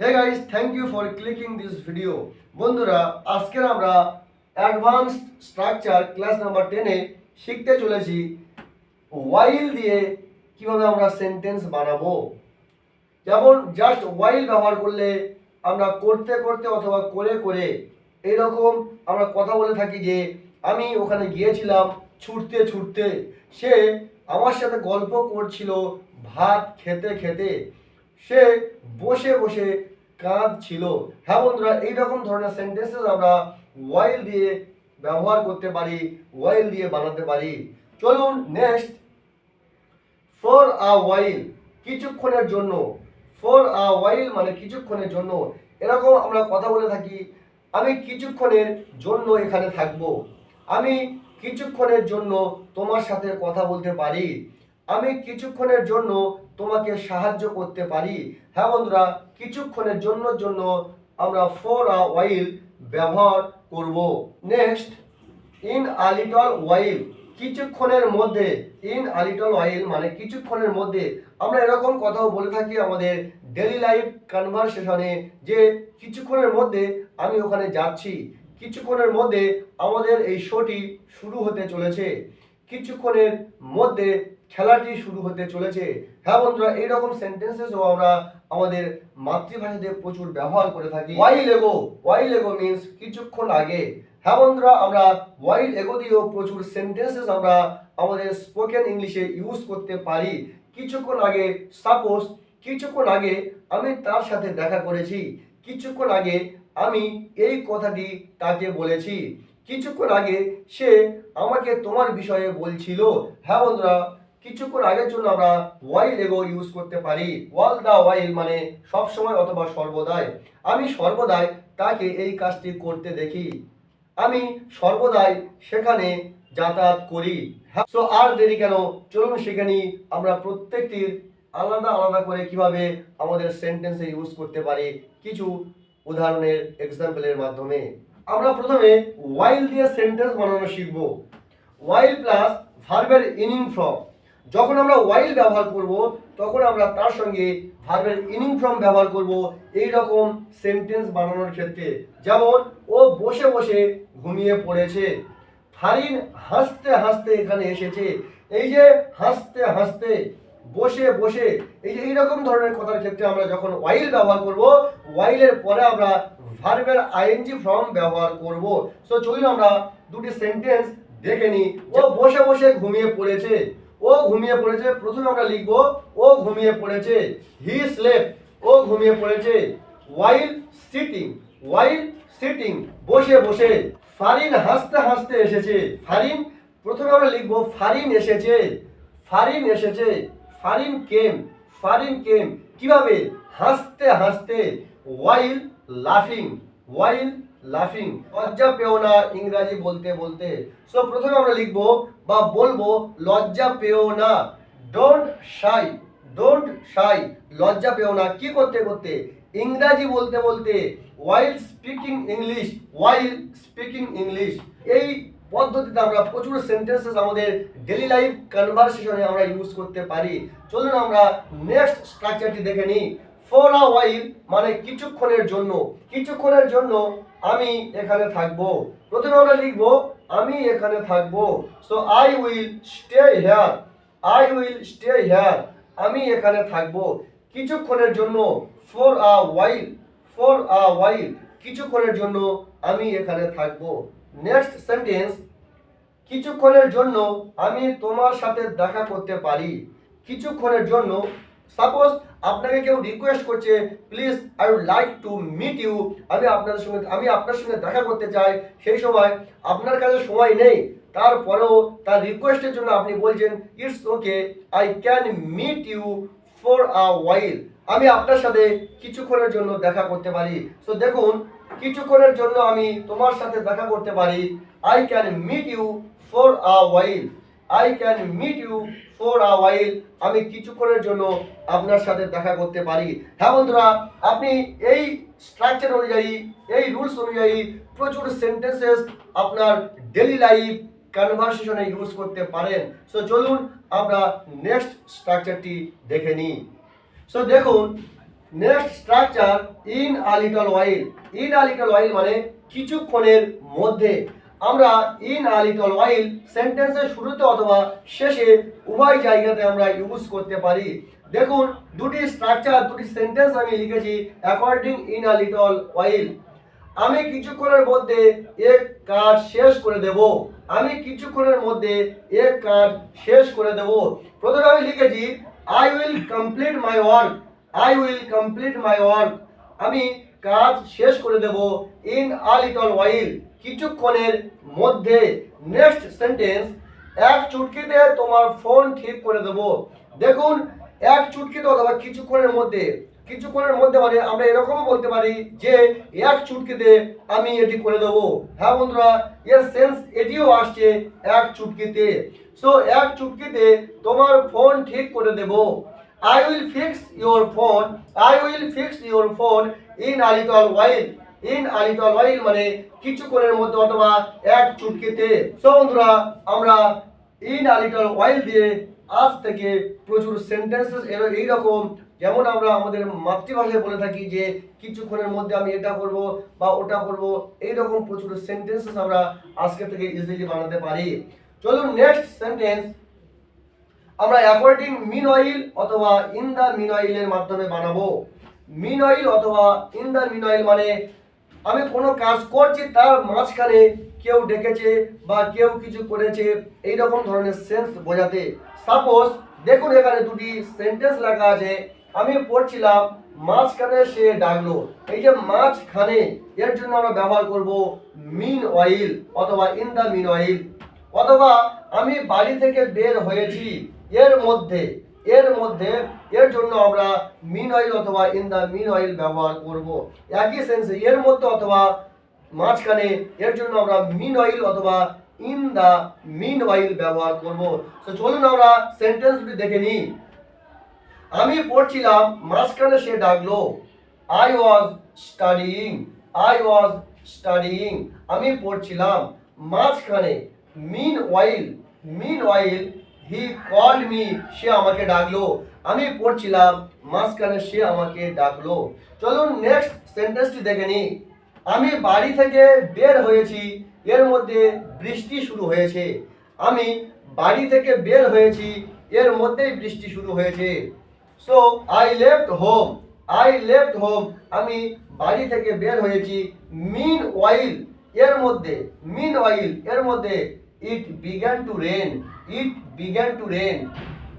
Hey guys thank you for clicking this video বন্ধুরা, আজকের আমরা অ্যাডভান্স স্ট্রাকচার ক্লাস নাম্বার টেনে শিখতে চলেছি ওয়াইল দিয়ে কীভাবে আমরা সেন্টেন্স বানাবো। যেমন জাস্ট ওয়াইল ব্যবহার করলে আমরা করতে করতে অথবা করে করে এইরকম আমরা কথা বলে থাকি যে, আমি ওখানে গিয়েছিলাম ছুটতে ছুটতে। সে আমার সাথে গল্প করছিল ভাত খেতে খেতে। সে বসে বসে কাঁদছিল। হ্যাঁ বন্ধুরা, এইরকম ধরনের সেন্টেন্সেস আমরা ওয়াইল দিয়ে ব্যবহার করতে পারি ওয়াইল দিয়ে বানাতে পারি। চলুন নেক্সট ফর আ ওয়াইল কিছুক্ষণের জন্য। ফর আ ওয়াইল মানে কিছুক্ষণের জন্য। এরকম আমরা কথা বলে থাকি, আমি কিছুক্ষণের জন্য এখানে থাকব। আমি কিছুক্ষণের জন্য তোমার সাথে কথা বলতে পারি। আমি কিছুক্ষণের জন্য তোমাকে সাহায্য করতে পারি। হ্যাঁ বন্ধুরা, কিছুক্ষণের জন্য জন্য আমরা ফর আ ওয়াইল ব্যবহার করব। Next in a little while কিছুক্ষণের মধ্যে ইন আ লিটল ওয়াইল মানে কিছুক্ষণের মধ্যে আমরা এরকম কথাও বলে থাকি আমাদের ডেলি লাইফ কনভারসেশনে যে কিছুক্ষণের মধ্যে আমি ওখানে যাচ্ছি। কিছুক্ষণের মধ্যে আমাদের এই শোটি শুরু হতে চলেছে। কিছুক্ষণের মধ্যে খেলাটি শুরু হতে চলেছে। হ্যাঁ বন্ধুরা, এইরকম সেন্টেন্সেসও আমরা আমাদের মাতৃভাষাতে প্রচুর ব্যবহার করে থাকি। ওয়াইল এগো ওয়াইল এগো মিন্স কিছুক্ষণ আগে। হ্যাঁ বন্ধুরা, আমরা ওয়াইল এগো দিয়েও প্রচুর সেন্টেন্সেস আমরা আমাদের স্পোকেন ইংলিশে ইউজ করতে পারি। কিছুক্ষণ আগে সাপোজ কিছুক্ষণ আগে আমি তার সাথে দেখা করেছি। কিছুক্ষণ আগে আমি এই কথাটি তাকে বলেছি। কিছুক্ষণ আগে সে আমাকে তোমার বিষয়ে বলছিল। হ্যাঁ বন্ধুরা কিছুক্ষণ আগের জন্য আমরা ওয়াইল এগো ইউজ করতে পারি। ওয়াল দা ওয়াইল মানে সব সময় অথবা সর্বদাই। আমি সর্বদাই তাকে এই কাজটি করতে দেখি। আমি সর্বদাই সেখানে যাতায়াত করি। সো আর দেরি কেন? চলুন সেখানে আমরা প্রত্যেকটির আলাদা আলাদা করে কীভাবে আমাদের সেন্টেন্সে ইউজ করতে পারি কিছু উদাহরণের এক্সাম্পলের মাধ্যমে। আমরা প্রথমে ওয়াইল দিয়ে সেন্টেন্স বানানো শিখব। ওয়াইল প্লাস ভার্বের ইনিং ফ্রম যখন আমরা ওয়াইল ব্যবহার করব, তখন আমরা তার সঙ্গে ভার্বের ইনিং ফ্রম ব্যবহার করব। এই রকম সেন্টেন্স বানানোর ক্ষেত্রে। যেমন, ও বসে বসে ঘুমিয়ে পড়েছে। ফারিন হাসতে হাসতে এখানে এসেছে। এই যে হাসতে হাসতে, বসে বসে, এই যে এইরকম ধরনের কথার ক্ষেত্রে আমরা যখন ওয়াইল ব্যবহার করব ওয়াইলের পরে আমরা ভার্বের আইএনজি ফর্ম ব্যবহার করব। সো চলুন আমরা দুটি সেন্টেন্স দেখে নিই। ও বসে বসে ঘুমিয়ে পড়েছে। ও ঘুমিয়ে পড়েছে, প্রথমে আমরা লিখব, ও ঘুমিয়ে পড়েছে, হি স্লেপ ও ঘুমিয়ে পড়েছে ওয়াইল সিটিং ওয়াইল সিটিং বসে বসে, ফারিন হাসতে হাসতে এসেছে, ফারিন, প্রথমে আমরা লিখব, ফারিন এসেছে ফারিন এসেছে, ফারিন কেম ফারিন কেম কীভাবে? হাসতে হাসতে ওয়াইল লাফিং ওয়াইল লাফিং লজ্জা পেও না ইংরাজি বলতে বলতে। সো প্রথমে আমরা লিখব বা বলব, লজ্জা পেও না। ডোন্ট শাই ডোন্ট শাই লজ্জা পেও না। কি করতে করতে? ইংরাজি বলতে বলতে while speaking English while speaking English এই পদ্ধতিতে আমরা প্রচুর সেন্টেন্সেস আমাদের ডেলি লাইফ কনভারসেশনে আমরা ইউজ করতে পারি। চলুন আমরা নেক্সট স্ট্রাকচারটি দেখে নিই। ফর আ ওয়াইল মানে কিছুক্ষণের জন্য। কিছুক্ষণের জন্য আমি এখানে থাকব। প্রথমে আমরা লিখব, আমি এখানে থাকব। So I will stay here I will stay here আমি এখানে থাকব। কিছুক্ষণের জন্য for a while for a ওয়াইল কিছুক্ষণের জন্য আমি এখানে থাকব। নেক্সট সেন্টেন্স কিছুক্ষণের জন্য আমি তোমার সাথে দেখা করতে পারি। কিছুক্ষণের জন্য সাপোজ আপনাকে কেউ রিকোয়েস্ট করছে please I would like to meet you আমি আপনাদের সঙ্গে, আমি আপনার সঙ্গে দেখা করতে চাই। সেই সময় আপনার কাছে সময় নেই। তারপরেও তার রিকোয়েস্টের জন্য আপনি বলছেন it's okay I can meet you for a while আমি আপনার সাথে কিছুক্ষণের জন্য দেখা করতে পারি। সো দেখুন, কিছুক্ষণের জন্য আমি তোমার সাথে দেখা করতে পারি। I can meet you for a while I can meet you for a while আমি কিছুক্ষণের জন্য আপনার সাথে দেখা করতে পারি। হ্যাঁ বন্ধুরা, আপনি এই স্ট্রাকচার অনুযায়ী, এই রুলস অনুযায়ী প্রচুর সেন্টেন্সেস আপনার ডেলি লাইফ কনভারসেশনে ইউজ করতে পারেন। সো চলুন আমরা নেক্সট স্ট্রাকচারটি দেখে নিই। সো দেখুন next structure in a little while in a little while মানে কিছুক্ষণের মধ্যে। আমরা ইন আ লিটল ওয়াইল সেন্টেন্সের শুরুতে অথবা শেষে উভয় জায়গাতে আমরা ইউজ করতে পারি। দেখুন, দুটি স্ট্রাকচার দুটি সেন্টেন্স আমি লিখেছি according in a little while আমি কিছুক্ষণের মধ্যে এক কাজ শেষ করে দেব। আমি কিছুক্ষণের মধ্যে এক কাজ শেষ করে দেব। প্রথমে আমি লিখেছি I will complete my work I will complete my work আমি কাজ শেষ করে দেব ইন আ লিটল ওয়াইল কিছুক্ষণের মধ্যে নেক্সট সেন্টেন্স, এক চুটকিতে তোমার ফোন ঠিক করে দেব। দেখুন, এক চুটকিতে অথবা কিছুক্ষণের মধ্যে কিছুক্ষণের মধ্যে মানে আমরা এরকমও বলতে পারি যে এক চুটকিতে আমি এটি করে দেবো। হ্যাঁ বন্ধুরা, এর সেন্স এটিও আসছে এক চুটকিতে। সো এক চুটকিতে তোমার ফোন ঠিক করে দেব। I will fix your phone I will fix your phone in a little while in a little while মানে কিছুক্ষণের মধ্যে অথবা এক চুটকিতে। সো বন্ধুরা, আমরা ইন আ লিটল ওয়াইল দিয়ে আজ থেকে প্রচুর সেন্টেন্সেস এইরকম, যেমন আমরা আমাদের মাতৃভাষায় বলে থাকি যে, কিছুক্ষণের মধ্যে আমি এটা করব বা ওটা করব, এইরকম প্রচুর সেন্টেন্সেস আমরা আজকে থেকে ইজিলি বানাতে পারি। চলুন নেক্সট সেন্টেন্স আমরা অ্যাকর্ডিং মিন অয়েল অথবা ইন দ্য মিন অয়েলের মাধ্যমে বানাবো। মিন অয়েল অথবা ইন দ্য মিন অয়েল মানে আমি কোনো কাজ করছি তার মাঝখানে কেউ ডেকেছে বা কেউ কিছু করেছে এই রকম ধরনের সেন্স বোঝাতে। সাপোজ দেখুন এখানে দুটি সেন্টেন্স লেখা আছে, আমি পড়ছিলাম, মাঝখানে সে ডাকলো। এই যে মাঝখানে, এর জন্য আমরা ব্যবহার করব মিন অয়েল অথবা ইন দ্য মিন অয়েল অথবা আমি বাড়ি থেকে বের হয়েছি, এর মধ্যে। এর মধ্যে এর জন্য আমরা মিন অয়েল অথবা ইন দ্য মিন অয়েল ব্যবহার করব। একই সেন্সে এর মধ্যে অথবা মাঝখানে এর জন্য আমরা মিন অয়েল অথবা ইন দ্য মিন অয়েল ব্যবহার করব। তো চলুন আমরা সেন্টেন্সগুলি দেখে নিই। আমি পড়ছিলাম, মাঝখানে সে ডাকলো I was studying I was studying আমি পড়ছিলাম, মাঝখানে মিন ওয়াইল মিন ওয়াইল হি কল মি সে আমাকে ডাকলো। আমি পড়ছিলাম, মাঝখানে সে আমাকে ডাকলো। চলুন নেক্সট সেন্টেন্সটি দেখে নিই। আমি বাড়ি থেকে বের হয়েছি, এর মধ্যে বৃষ্টি শুরু হয়েছে। আমি বাড়ি থেকে বের হয়েছি, এর মধ্যেই বৃষ্টি শুরু হয়েছে। So I left home I left home আমি বাড়ি থেকে বের হয়েছি। মিন ওয়াইল এর মধ্যে মিন ওয়াইল এর মধ্যে it began to rain it began to rain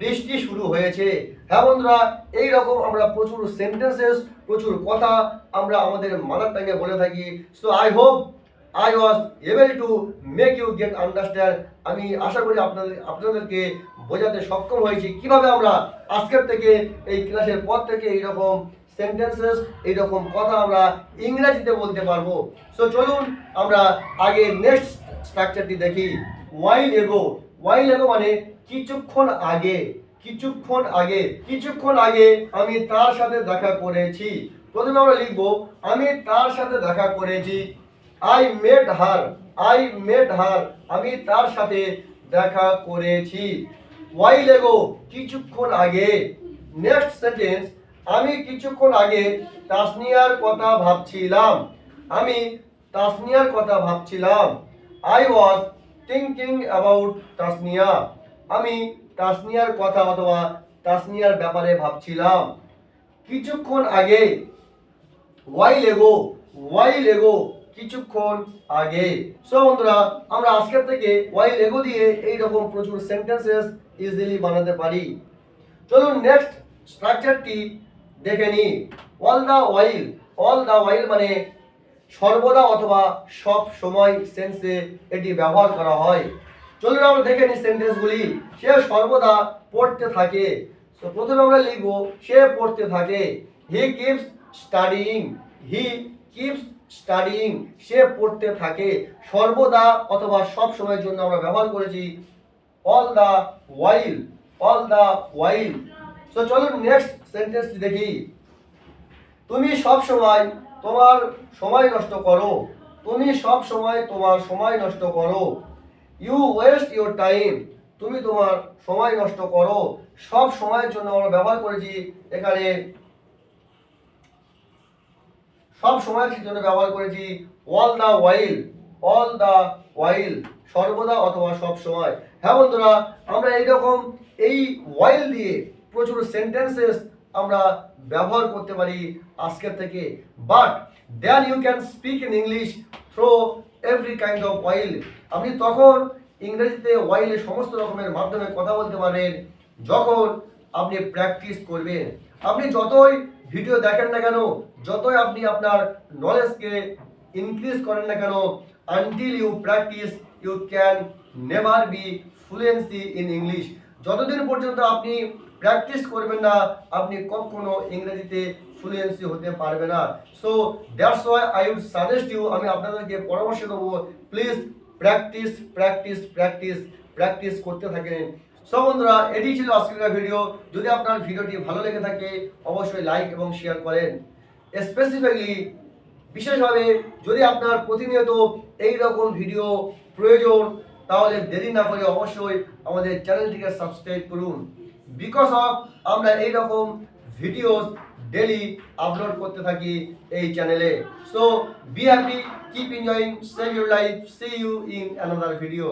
বৃষ্টি শুরু হয়েছে। হ্যাঁ বন্ধুরা, এইরকম আমরা প্রচুর সেন্টেন্সেস প্রচুর কথা আমরা আমাদের মাদার টাঙ্গে বলে থাকি। So I hope I was able to make you get understand আমি আশা করি আপনাদের, আপনাদেরকে বোঝাতে সক্ষম হয়েছি। কীভাবে আমরা আজকের থেকে, এই ক্লাসের পর থেকে এইরকম সেন্টেন্সেস এইরকম কথা আমরা ইংরেজিতে বলতে পারব। সো চলুন আমরা আগে নেক্সট স্ট্রাকচারটি দেখি। ওয়াইল এগো ওয়াইল এগো মানে কিছুক্ষণ আগে কিছুক্ষণ আগে কিছুক্ষণ আগে আমি তার সাথে দেখা করেছি। প্রথমে আমরা লিখব, আমি তার সাথে দেখা করেছি। I made her I made her আমি তার সাথে দেখা করেছি। ওয়াইল এগো কিছুক্ষণ আগে। নেক্সট সেন্টেন্স আমি কিছুক্ষণ আগে তাসনিয়ার কথা ভাবছিলাম। আমি তাসনিয়ার কথা ভাবছিলাম। I was thinking about Tasnia আমি তাসনিয়ার কথা অথবা তাসনিয়ার ব্যাপারে ভাবছিলাম। কিছুক্ষণ আগে। ওয়াই এগো ওয়াইল এগো কিছুক্ষণ আগে। সো বন্ধুরা, আমরা আজকের থেকে ওয়াইল এগো দিয়ে এই রকম প্রচুর সেন্টেন্সেস ইজিলি বানাতে পারি। চলুন নেক্সট স্ট্রাকচারটি দেখে নিই। All the while all the ওয়াইল মানে সর্বদা অথবা সব সময় সেন্সে এটি ব্যবহার করা হয়। চলুন আমরা দেখে নিই সেন্টেন্সগুলি সে সর্বদা পড়তে থাকে। তো প্রথমে আমরা লিখব, সে পড়তে থাকে। He keeps studying he keeps studying সে পড়তে থাকে। সর্বদা অথবা সব সময়ের জন্য আমরা ব্যবহার করেছি all the while all the ওয়াইল তো চলুন নেক্সট সেন্টেন্সটি দেখি। তুমি সব সময় তোমার সময় নষ্ট করো। তুমি সব সময় তোমার সময় নষ্ট করো। ইউ ওয়েস্ট ইউর টাইম তুমি তোমার সময় নষ্ট করো। সব সময়ের জন্য আমরা ব্যবহার করেছি এখানে। সব সময়ের জন্য ব্যবহার করেছি all the while all the while সর্বদা অথবা সব সময়। হ্যাঁ বন্ধুরা, আমরা এইরকম এই ওয়াইল দিয়ে প্রচুর সেন্টেন্সেস আমরা ব্যবহার করতে পারি আজকের থেকে। But then you can speak in English through every kind of while আপনি তখন ইংরেজিতে ওয়াইলের সমস্ত রকমের মাধ্যমে কথা বলতে পারেন যখন আপনি প্র্যাকটিস করবেন। আপনি যতই ভিডিও দেখেন না কেন, যতই আপনি আপনার নলেজকে ইনক্রিজ করেন না কেন until you practice you can never be fluency in English যতদিন পর্যন্ত আপনি প্র্যাকটিস করবেন না, আপনি কখনো ইংরেজিতে ফ্লুয়েন্সি হতে পারবে না। So that's why I would suggest you আমি আপনাদেরকে পরামর্শ দেবো please practice practice practice practice করতে থাকেন। সো বন্ধুরা, এটি ছিল আজকের ভিডিও যদি আপনার ভিডিওটি ভালো লেগে থাকে, অবশ্যই লাইক এবং শেয়ার করেন। স্পেসিফিকলি বিশেষভাবে যদি আপনার প্রতিনিয়ত এই রকম ভিডিও প্রয়োজন তাহলে দেরি না করে অবশ্যই আমাদের চ্যানেলটিকে সাবস্ক্রাইব করুন। বিকজ অফ আমরা এইরকম ভিডিওস ডেলি আপলোড করতে থাকি এই চ্যানেলে so be happy keep enjoying save your life see you in another video